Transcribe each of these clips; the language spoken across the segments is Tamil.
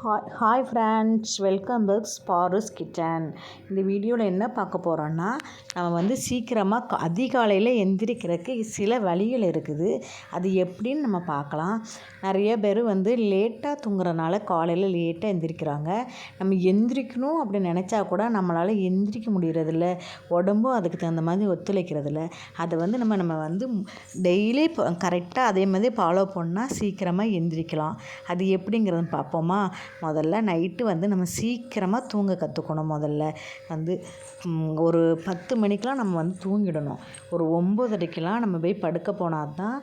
Hi hi friends welcome back Sparas kitchen இந்த வீடியோவில் என்ன பார்க்க போகிறோன்னா நம்ம வந்து சீக்கிரமாக க அதிகாலையில் எந்திரிக்கிறதுக்கு சில வழிகள் இருக்குது. அது எப்படின்னு நம்ம பார்க்கலாம். நிறைய பேர் வந்து லேட்டாக தூங்குறனால காலையில் லேட்டாக எந்திரிக்கிறாங்க. நம்ம எந்திரிக்கணும் அப்படின்னு நினச்சா கூட நம்மளால் எந்திரிக்க முடியறதில்ல. உடம்பும் அதுக்கு தகுந்த மாதிரி ஒத்துழைக்கிறதில்ல. அதை வந்து நம்ம நம்ம வந்து டெய்லி கரெக்டாக அதே மாதிரி ஃபாலோ பண்ணால் சீக்கிரமாக எந்திரிக்கலாம். அது எப்படிங்கிறது பார்ப்போமா? முதல்ல நைட்டு வந்து நம்ம சீக்கிரமாக தூங்க கற்றுக்கணும் முதல்ல. வந்து ஒரு பத்து மணிக்கெலாம் நம்ம வந்து தூங்கிடணும். ஒரு ஒம்பதரைக்கெலாம் நம்ம போய் படுக்க போனால் தான்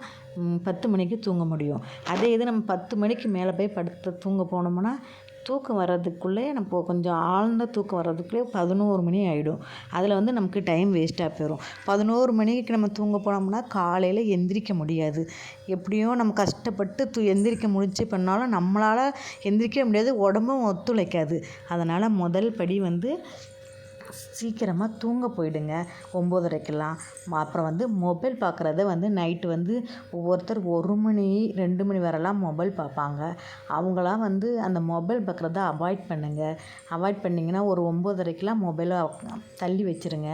பத்து மணிக்கு தூங்க முடியும். அதே இது நம்ம பத்து மணிக்கு மேலே போய் படுத்து தூங்க போனோம்னா தூக்கம் வர்றதுக்குள்ளே நம்ம கொஞ்சம் ஆழ்ந்த தூக்கம் வர்றதுக்குள்ளே பதினோரு மணி ஆகிடும் அதில் வந்து நமக்கு டைம் வேஸ்ட்டாக போயிடும் பதினோரு மணிக்கு நம்ம தூங்க போனோம்னா காலையில் எந்திரிக்க முடியாது. எப்படியோ நம்ம கஷ்டப்பட்டு தூ எந்திரிக்க முடிச்சு பண்ணாலும் நம்மளால் எந்திரிக்க முடியாது உடம்பும் ஒத்துழைக்காது. அதனால் முதல் படி வந்து சீக்கிரமாக தூங்க போயிடுங்க. ஒம்போதரைக்கெல்லாம். அப்புறம் வந்து மொபைல் பார்க்குறத வந்து நைட்டு வந்து ஒவ்வொருத்தர் ஒரு மணி ரெண்டு மணி வரலாம் மொபைல் பார்ப்பாங்க அவங்களாம் வந்து அந்த மொபைல் பார்க்குறத அவாய்ட் பண்ணுங்கள் அவாய்ட் பண்ணிங்கன்னா ஒரு ஒம்போதரைக்கெலாம் மொபைலை தள்ளி வச்சுருங்க.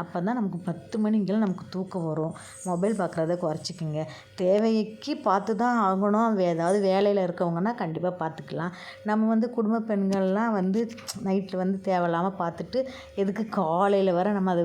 அப்போ தான் நமக்கு பத்து மணிக்கெல்லாம் நமக்கு தூக்கம் வரும். மொபைல் பார்க்குறத குறைச்சிக்கோங்க. தேவைக்கு பார்த்து தான் ஆகணும் ஏதாவது வேலையில் இருக்கவங்கன்னா கண்டிப்பாக பார்த்துக்கலாம் நம்ம வந்து குடும்ப பெண்கள்லாம் வந்து நைட்டில் வந்து தேவையில்லாமல் பார்த்துட்டு எதுக்கு காலையில் வர நம்ம அதை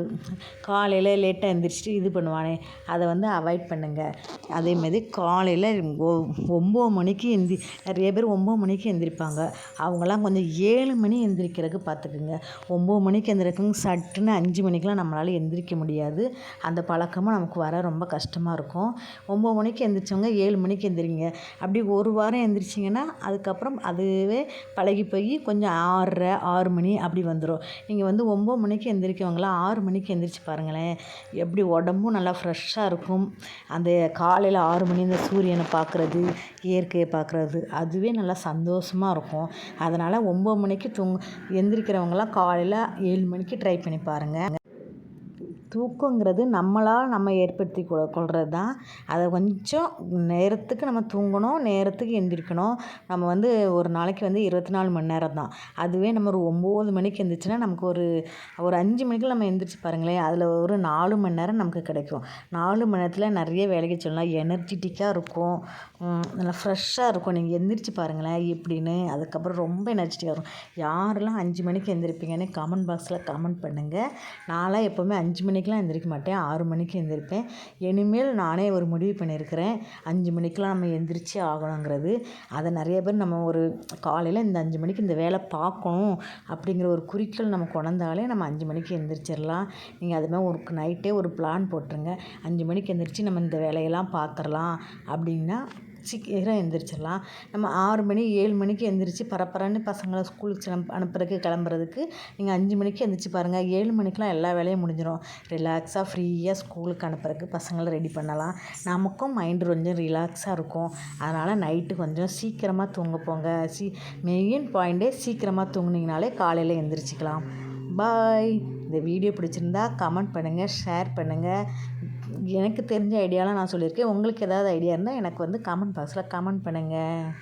காலையில் லேட்டாக எழுந்திரிச்சிட்டு இது பண்ணுவானே. அதை வந்து அவாய்ட் பண்ணுங்கள் அதேமாரி காலையில் ஒ ஒம்பது மணிக்கு எந்தி நிறைய பேர் ஒம்பது மணிக்கு எழுந்திரிப்பாங்க அவங்களாம் கொஞ்சம் ஏழு மணி எந்திரிக்கிறதுக்கு பார்த்துக்குங்க. ஒம்பது மணிக்கு எந்திரிக்கங்க சட்டுன்னு அஞ்சு மணிக்கெலாம் நம்மளால் எந்திரிக்க முடியாது. அந்த பழக்கமும் நமக்கு வர ரொம்ப கஷ்டமாக இருக்கும். ஒம்பது மணிக்கு எந்திரிச்சவங்க ஏழு மணிக்கு எந்திரிங்க. அப்படி ஒரு வாரம் எந்திரிச்சிங்கன்னா அதுக்கப்புறம் அதுவே பழகி போய் கொஞ்சம் ஆறரை ஆறு மணி அப்படி வந்துடும் நீங்கள் வந்து ஒம்பது ஒம்பது மணிக்கு எந்திரிக்கவங்களாம் ஆறு மணிக்கு எந்திரிச்சு பாருங்களேன். எப்படி உடம்பும் நல்லா ஃப்ரெஷ்ஷாக இருக்கும். அந்த காலையில் ஆறு மணி இந்த சூரியனை பார்க்குறது இயற்கையை பார்க்குறது அதுவே நல்லா சந்தோஷமாக இருக்கும். அதனால் ஒம்பது மணிக்கு தூங் எந்திரிக்கிறவங்களாம் காலையில் ஏழு மணிக்கு ட்ரை பண்ணி பாருங்கள் தூக்கங்கிறது நம்மளால் நம்ம ஏற்படுத்தி கொ கொள்கிறது தான் அதை கொஞ்சம் நேரத்துக்கு நம்ம தூங்கணும் நேரத்துக்கு எந்திரிக்கணும். நம்ம வந்து ஒரு நாளைக்கு வந்து இருபத்தி நாலு மணி நேரம் தான் அதுவே நம்ம ஒரு ஒம்பது மணிக்கு எந்திரிச்சுன்னா நமக்கு ஒரு ஒரு அஞ்சு மணிக்கு நம்ம எந்திரிச்சு பாருங்களேன் அதில் ஒரு நாலு மணி நேரம் நமக்கு கிடைக்கும். நாலு மணி நேரத்தில் நிறைய வேலைக்கு சொல்லலாம். எனர்ஜிட்டிக்காக இருக்கும். நல்லா ஃப்ரெஷ்ஷாக இருக்கும். நீங்கள் எந்திரிச்சு பாருங்களேன் எப்படின்னு. அதுக்கப்புறம் ரொம்ப எனர்ஜிட்டிக்காக இருக்கும் யாரெல்லாம் அஞ்சு மணிக்கு எந்திரிப்பீங்கன்னு கமெண்ட் பாக்ஸில் கமெண்ட் பண்ணுங்கள் நான்லாம் எப்போவுமே அஞ்சு மணி மணிக்கெலாம் எந்திரிக்க மாட்டேன். ஆறு மணிக்கு எந்திரிப்பேன். இனிமேல் நானே ஒரு முடிவு பண்ணியிருக்கிறேன். அஞ்சு மணிக்கெலாம் நம்ம எந்திரிச்சே ஆகணுங்கிறது. அதை நிறைய பேர் நம்ம ஒரு காலையில் இந்த அஞ்சு மணிக்கு இந்த வேலை பார்க்கணும் அப்படிங்கிற ஒரு குறிக்கோள் நம்ம கொண்டாலே நம்ம அஞ்சு மணிக்கு எந்திரிச்சிடலாம். நீங்கள் அதுமாதிரி ஒரு நைட்டே ஒரு பிளான் போட்டுருங்க. அஞ்சு மணிக்கு எந்திரிச்சு நம்ம இந்த வேலையெல்லாம் பார்த்துடலாம் அப்படின்னா சீக்கிரம் எந்திரிச்சிடலாம். நம்ம ஆறு மணி ஏழு மணிக்கு எந்திரிச்சு பரப்பரன்னு பசங்களை ஸ்கூலுக்கு அனுப்புறதுக்கு கிளம்புறதுக்கு நீங்கள் அஞ்சு மணிக்கு எந்திரிச்சு பாருங்கள் ஏழு மணிக்கெலாம் எல்லா வேலையும் முடிஞ்சிடும் ரிலாக்ஸாக ஃப்ரீயாக ஸ்கூலுக்கு அனுப்புறதுக்கு பசங்களை ரெடி பண்ணலாம். நமக்கும் மைண்டு கொஞ்சம் ரிலாக்ஸாக இருக்கும். அதனால் நைட்டு கொஞ்சம் சீக்கிரமாக தூங்க போங்க. சி மெயின் பாயிண்ட்டே சீக்கிரமாக தூங்குனீங்கனாலே காலையில் எந்திரிச்சிக்கலாம். பாய் இந்த வீடியோ பிடிச்சிருந்தா கமெண்ட் பண்ணுங்கள் ஷேர் பண்ணுங்கள் எனக்கு தெரிஞ்ச ஐடியாலாம் நான் சொல்லியிருக்கேன். உங்களுக்கு ஏதாவது ஐடியா இருந்தால் எனக்கு வந்து கமெண்ட் பாக்ஸில் கமெண்ட் பண்ணுங்கள்